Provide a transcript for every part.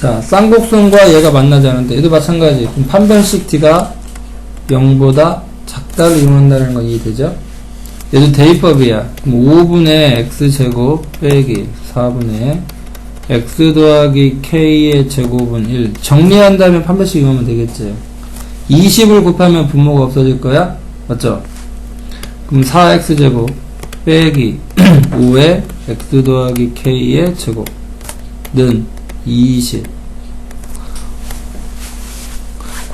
자, 쌍곡선과 얘가 만나지 않는데 얘도 마찬가지. 판별식 D가 0보다 작다를 이용한다는 거 이해되죠? 얘도 대입법이야. 그럼 5분의 x제곱 빼기 4분의 x 더하기 k의 제곱은 1. 정리한 다음에 판별식 이용하면 되겠지. 20을 곱하면 분모가 없어질 거야? 맞죠? 그럼 4x제곱 빼기 5의 x 더하기 k의 제곱는 20.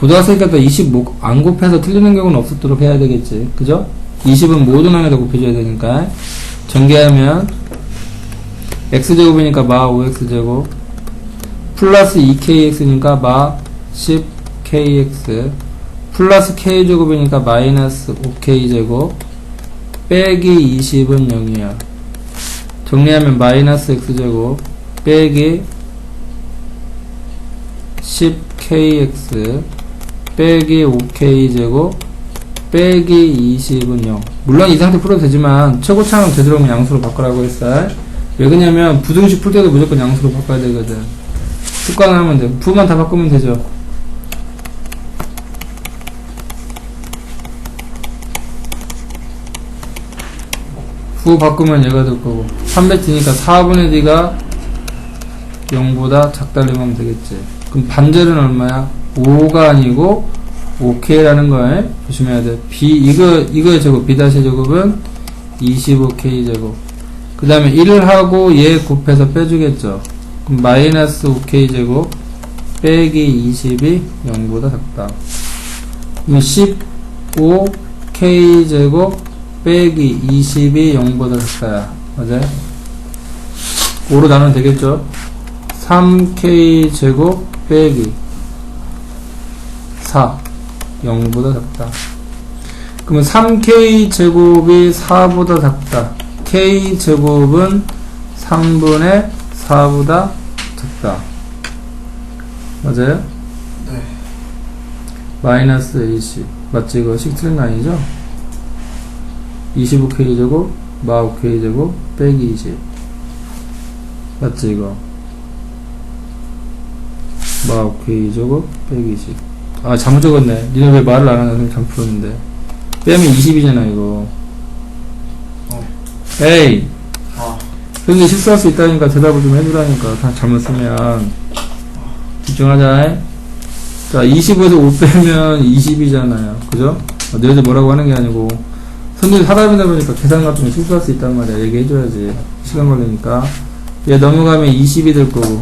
고등학생 때도 20안 곱해서 틀리는 경우는 없었도록 해야 되겠지. 그죠? 20은 모든 항에다 곱해줘야 되니까. 전개하면 x제곱이니까 마 5x제곱 플러스 2kx니까 마 10kx 플러스 k제곱이니까 마이너스 5k제곱 빼기 20은 0이야. 정리하면 마이너스 x제곱 빼기 10kx 빼기 5k제곱 빼기 20은 0 물론 이 상태 풀어도 되지만 최고차는 되도록이면 양수로 바꾸라고 했어 왜 그러냐면 부등식 풀 때도 무조건 양수로 바꿔야 되거든. 습관하면 돼. 부만 다 바꾸면 되죠. 부 바꾸면 얘가 될 거고. 300D니까 4분의 D가 0보다 작다를 하면 되겠지. 그럼 반절은 얼마야? 5가 아니고 5K라는 걸 조심해야 돼. B, 이거, 이거의 제곱, B 다시 제곱은 25K 제곱. 그 다음에 1을 하고 얘 곱해서 빼주겠죠. 그럼 마이너스 5K 제곱 빼기 20이 0보다 작다. 그럼 15K 제곱 빼기 20이 0보다 작다야. 맞아요? 5로 나누면 되겠죠? 3k 제곱 빼기 4 0보다 작다. 그러면 3k 제곱이 4보다 작다. k 제곱은 3분의 4보다 작다. 맞아요? 네. 마이너스 AC 맞지 이거 식 틀린 거 아니죠? 25k 제곱 마 5k 제곱 빼기 20 맞지 이거 마 5k 제곱 빼기 20 아 잘못 적었네. 니네 왜 말을 안 하나 잘못 풀었는데. 빼면 20이잖아 이거. 어. 에이. 아, 형이 실수할 수 있다니까 대답을 좀 해주라니까. 다 잘못 쓰면. 집중하자. 자 25에서 5 빼면 20이잖아요. 그죠? 어, 너희들 뭐라고 하는 게 아니고. 선생님 사람이다 보니까 계산 같은 거 실수할 수 있단 말이야. 얘기해줘야지. 시간 걸리니까. 얘 넘어가면 20이 될 거고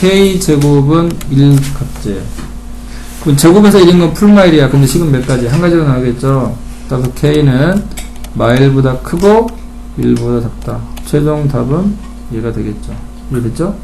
k 제곱은 1 같지 그럼 제곱에서 1인 건 풀마일이야. 근데 식은 몇 가지? 한 가지로 나오겠죠? 따라서 k는 마일보다 크고 1보다 작다. 최종 답은 얘가 되겠죠? 이해됐죠?